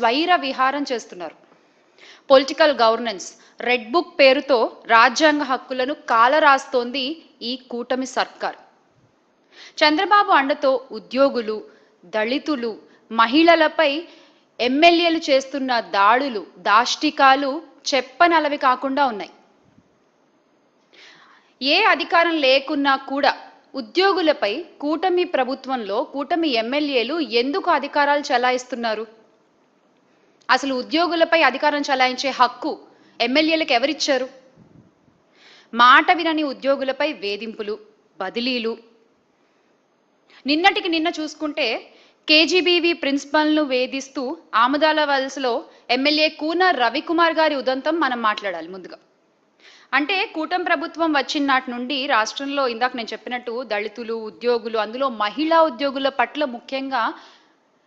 స్వైర విహారం చేస్తున్నారు. Political governance red book పేరుతో రాజ్యాంగ హక్కులను కాలరాస్తోంది ఈ కూటమి సర్కార్. చంద్రబాబు అండతో ఉద్యోగులు దళితులు మహిళలపై ఎమ్మెల్యేలు చేస్తున్న దాడులు దాష్టికాలు చెప్పనలవి కాకుండా ఉన్నాయి. ఏ అధికారం లేకున్నా కూడా ఉద్యోగులపై కూటమి ప్రభుత్వంలో కూటమి ఎమ్మెల్యేలు ఎందుకు అధికారాలు చెలాయిస్తున్నారు? అసలు ఉద్యోగులపై అధికారం చెలాయించే హక్కు ఎమ్మెల్యేలకు ఎవరిచ్చారు? మాట వినని ఉద్యోగులపై వేధింపులు బదిలీలు. నిన్నటికి నిన్న చూసుకుంటే కేజీబీవీ ప్రిన్సిపల్ను వేధిస్తూ ఆముదాల వలసలో ఎమ్మెల్యే కూన రవికుమార్ గారి ఉదంతం మనం మాట్లాడాలి ముందుగా. అంటే కూటమి ప్రభుత్వం వచ్చిన నాటి నుండి రాష్ట్రంలో ఇందాక నేను చెప్పినట్టు దళితులు ఉద్యోగులు అందులో మహిళా ఉద్యోగుల పట్ల ముఖ్యంగా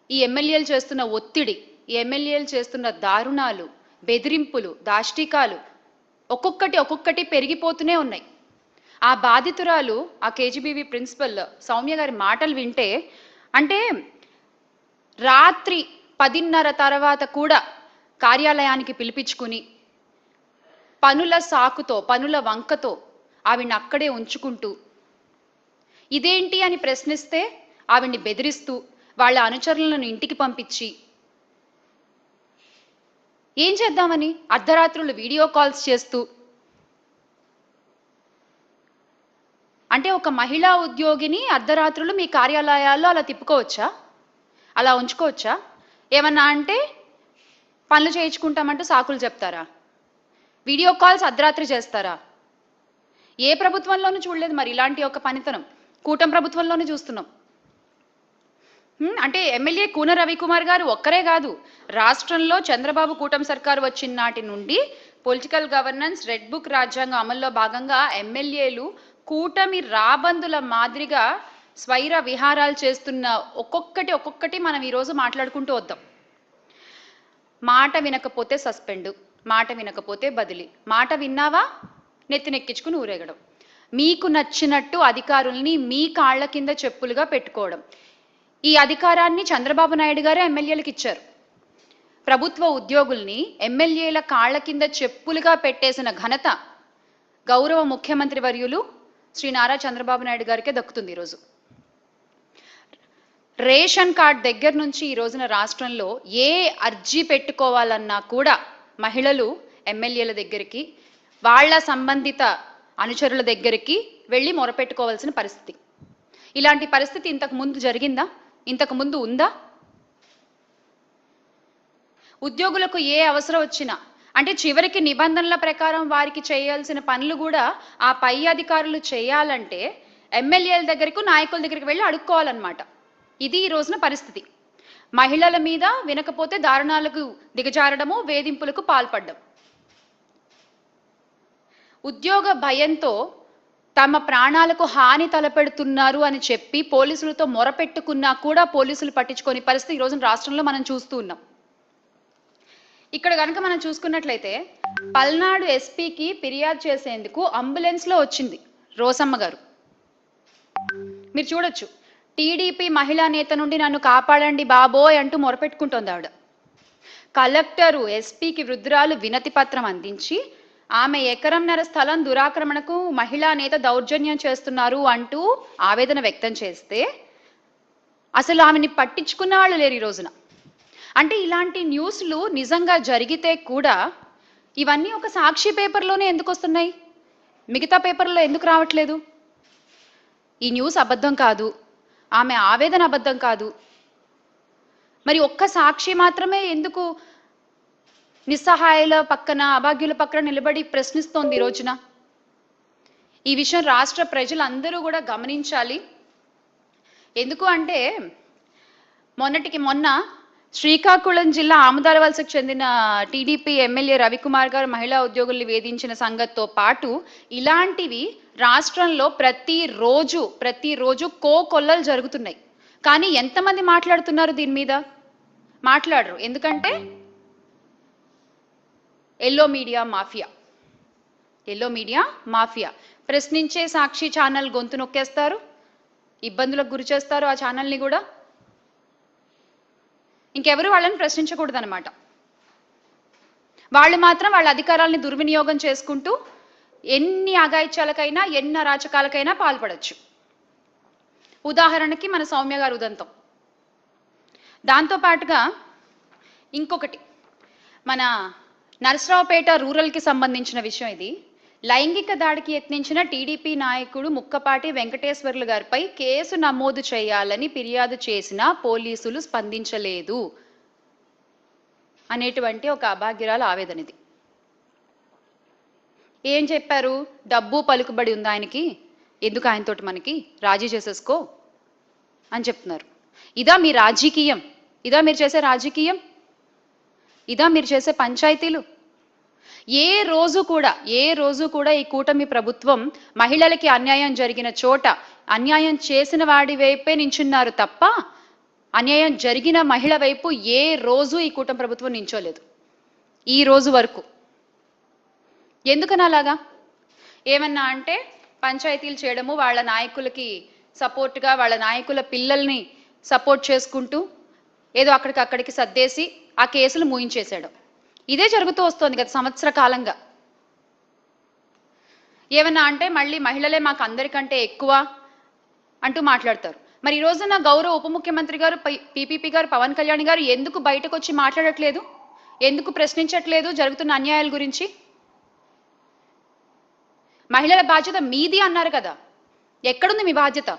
ఈ ఎమ్మెల్యేలు చేస్తున్న ఒత్తిడి ఎమ్మెల్యేలు చేస్తున్న దారుణాలు బెదిరింపులు దాష్టికాలు ఒక్కొక్కటి ఒక్కొక్కటి పెరిగిపోతూనే ఉన్నాయి. ఆ బాధితురాలు ఆ కేజీబీవీ ప్రిన్సిపల్ సౌమ్య గారి మాటలు వింటే అంటే రాత్రి పదిన్నర తర్వాత కూడా కార్యాలయానికి పిలిపించుకుని పనుల సాకుతో పనుల వంకతో ఆవిడ అక్కడే ఉంచుకుంటూ ఇదేంటి అని ప్రశ్నిస్తే ఆవిడ్ని బెదిరిస్తూ వాళ్ళ అనుచరులను ఇంటికి పంపించి ఏం చేద్దామని అర్ధరాత్రులు వీడియో కాల్స్ చేస్తూ? అంటే ఒక మహిళా ఉద్యోగిని అర్ధరాత్రులు మీ కార్యాలయాల్లో అలా తిప్పుకోవచ్చా? అలా ఉంచుకోవచ్చా? ఏమన్నా అంటే పనులు చేయించుకుంటామంటూ సాకులు చెప్తారా? వీడియో కాల్స్ అర్ధరాత్రి చేస్తారా? ఏ ప్రభుత్వంలోనూ చూడలేదు మరి ఇలాంటి ఒక పనితనం. కూటమి ప్రభుత్వంలోనే చూస్తున్నాం. అంటే ఎమ్మెల్యే కూన రవికుమార్ గారు ఒక్కరే కాదు. రాష్ట్రంలో చంద్రబాబు కూటమి సర్కారు వచ్చిన నాటి నుండి పొలిటికల్ గవర్నెన్స్ రెడ్ బుక్ రాజ్యాంగం అమల్లో భాగంగా ఎమ్మెల్యేలు కూటమి రాబందుల మాదిరిగా స్వైర విహారాలు చేస్తున్న ఒక్కొక్కటి ఒక్కొక్కటి మనం ఈరోజు మాట్లాడుకుంటూ వద్దాం. మాట వినకపోతే సస్పెండ్ మాట వినకపోతే బదిలీ. మాట విన్నావా? నెత్తినెక్కించుకుని ఊరేగడం. మీకు నచ్చినట్టు అధికారుల్ని మీ కాళ్ళ కింద చెప్పులుగా పెట్టుకోవడం. ఈ అధికారాన్ని చంద్రబాబు నాయుడు గారే ఎమ్మెల్యేలకు ఇచ్చారు. ప్రభుత్వ ఉద్యోగుల్ని ఎమ్మెల్యేల కాళ్ళ కింద చెప్పులుగా పెట్టేసిన ఘనత గౌరవ ముఖ్యమంత్రి వర్యులు శ్రీ నారా చంద్రబాబు నాయుడు గారికే దక్కుతుంది ఈరోజు రేషన్ కార్డ్ దగ్గర నుంచి ఈ రోజున రాష్ట్రంలో ఏ అర్జీ పెట్టుకోవాలన్నా కూడా మహిళలు ఎమ్మెల్యేల దగ్గరికి వాళ్ళ సంబంధిత అనుచరుల దగ్గరికి వెళ్ళి మొరపెట్టుకోవాల్సిన పరిస్థితి. ఇలాంటి పరిస్థితి ఇంతకు ముందు జరిగిందా? ఇంతకు ముందు ఉందా? ఉద్యోగులకు ఏ అవసరం వచ్చినా అంటే చివరికి నిబంధనల ప్రకారం వారికి చేయాల్సిన పనులు కూడా ఆ పై అధికారులు చేయాలంటే ఎమ్మెల్యేల దగ్గరకు నాయకుల దగ్గరికి వెళ్ళి అడుక్కోవాలన్నమాట. ఇది ఈ రోజున పరిస్థితి. మహిళల మీద వినకపోతే దారుణాలకు దిగజారడము వేధింపులకు పాల్పడడం. ఉద్యోగ భయంతో తమ ప్రాణాలకు హాని తలపెడుతున్నారు అని చెప్పి పోలీసులతో మొరపెట్టుకున్నా కూడా పోలీసులు పట్టించుకొని పరిస్థితి ఈ రోజున రాష్ట్రంలో మనం చూస్తూ ఉన్నాం. ఇక్కడ కనుక మనం చూసుకున్నట్లయితే పల్నాడు ఎస్పీకి ఫిర్యాదు చేసేందుకు అంబులెన్స్లో వచ్చింది రోసమ్మ గారు. మీరు చూడొచ్చు టీడీపీ మహిళా నేత నుండి నన్ను కాపాడండి బాబోయ్ అంటూ మొరపెట్టుకుంటోంది ఆవిడ. కలెక్టరు ఎస్పీకి వృద్ధురాలు వినతి పత్రం అందించి ఆమె ఎకరంన్నర స్థలం దురాక్రమణకు మహిళా నేత దౌర్జన్యం చేస్తున్నారు అంటూ ఆవేదన వ్యక్తం చేస్తే అసలు ఆమెని పట్టించుకున్న వాళ్ళు లేరు ఈ రోజున. అంటే ఇలాంటి న్యూస్లు నిజంగా జరిగితే కూడా ఇవన్నీ ఒక సాక్షి పేపర్లోనే ఎందుకు వస్తున్నాయి? మిగతా పేపర్లో ఎందుకు రావట్లేదు? ఈ న్యూస్ అబద్ధం కాదు. ఆమె ఆవేదన అబద్ధం కాదు. మరి ఒక్క సాక్షి మాత్రమే ఎందుకు నిస్సహాయాల పక్కన అభాగ్యుల పక్కన నిలబడి ప్రశ్నిస్తోంది ఈ రోజున. ఈ విషయం రాష్ట్ర ప్రజలందరూ కూడా గమనించాలి. ఎందుకు అంటే మొన్నటికి మొన్న శ్రీకాకుళం జిల్లా ఆముదాలవలసకు చెందిన టీడీపీ ఎమ్మెల్యే రవికుమార్ గారు మహిళా ఉద్యోగుల్ని వేధించిన సంగతితో పాటు ఇలాంటివి రాష్ట్రంలో ప్రతిరోజు ప్రతిరోజు కోకొల్లలు జరుగుతున్నాయి. కానీ ఎంతమంది మాట్లాడుతున్నారు దీని మీద? మాట్లాడరు. ఎందుకంటే yellow media mafia. Yellow media mafia. ప్రశ్నించే సాక్షి ఛానల్ గొంతు నొక్కేస్తారు. ఇబ్బందులకు గురి చేస్తారు ఆ ఛానల్ని కూడా. ఇంకెవరు వాళ్ళని ప్రశ్నించకూడదనమాట వాళ్ళు మాత్రం వాళ్ళ అధికారాలని దుర్వినియోగం చేసుకుంటూ ఎన్ని అగాయిత్యాలకైనా ఎన్ని అరాచకాలకైనా పాల్పడచ్చు. ఉదాహరణకి మన సౌమ్య గారు ఉదంతం. దాంతో పాటుగా ఇంకొకటి. మన నరసరావుపేట రూరల్కి సంబంధించిన విషయం ఇది. లైంగిక దాడికి యత్నించిన టీడీపీ నాయకుడు ముక్కపాటి వెంకటేశ్వర్లు గారిపై కేసు నమోదు చేయాలని ఫిర్యాదు చేసినా పోలీసులు స్పందించలేదు అనేటువంటి ఒక అభాగ్యురాల ఆవేదన ఇది. ఏం చెప్పారు? డబ్బు పలుకుబడి ఉంది ఆయనకి? ఎందుకు ఆయనతోటి మనకి? రాజీ చేసేసుకో అని చెప్తున్నారు. ఇదా మీ రాజకీయం. ఇదా మీరు చేసే రాజకీయం? ఇదా మీరు చేసే పంచాయతీలు? ఏ రోజు కూడా ఏ రోజు కూడా ఈ కూటమి ప్రభుత్వం మహిళలకి అన్యాయం జరిగిన చోట అన్యాయం చేసిన వాడి వైపే నించున్నారు తప్ప అన్యాయం జరిగిన మహిళ వైపు ఏ రోజు ఈ కూటమి ప్రభుత్వం నించోలేదు. ఈ రోజు వరకు. ఎందుకని అలాగా? ఏమన్నా అంటే పంచాయతీలు చేయడము వాళ్ళ నాయకులకి సపోర్ట్గా వాళ్ళ నాయకుల పిల్లల్ని సపోర్ట్ చేసుకుంటూ ఏదో అక్కడికి అక్కడికి సర్దేసి ఆ కేసులు ముయించేశాడు. ఇదే జరుగుతూ వస్తోంది గత సంవత్సర కాలంగా. ఏమన్నా అంటే మళ్ళీ మహిళలే మాకు అందరికంటే ఎక్కువ అంటూ మాట్లాడతారు. మరి ఈ రోజున గౌరవ ఉప ముఖ్యమంత్రి గారు పీపీపీ గారు పవన్ కళ్యాణ్ గారు ఎందుకు బయటకు వచ్చి మాట్లాడట్లేదు? ఎందుకు ప్రశ్నించట్లేదు జరుగుతున్న అన్యాయాల గురించి? మహిళల బాధ్యత మీది అన్నారు కదా. ఎక్కడుంది మీ బాధ్యత?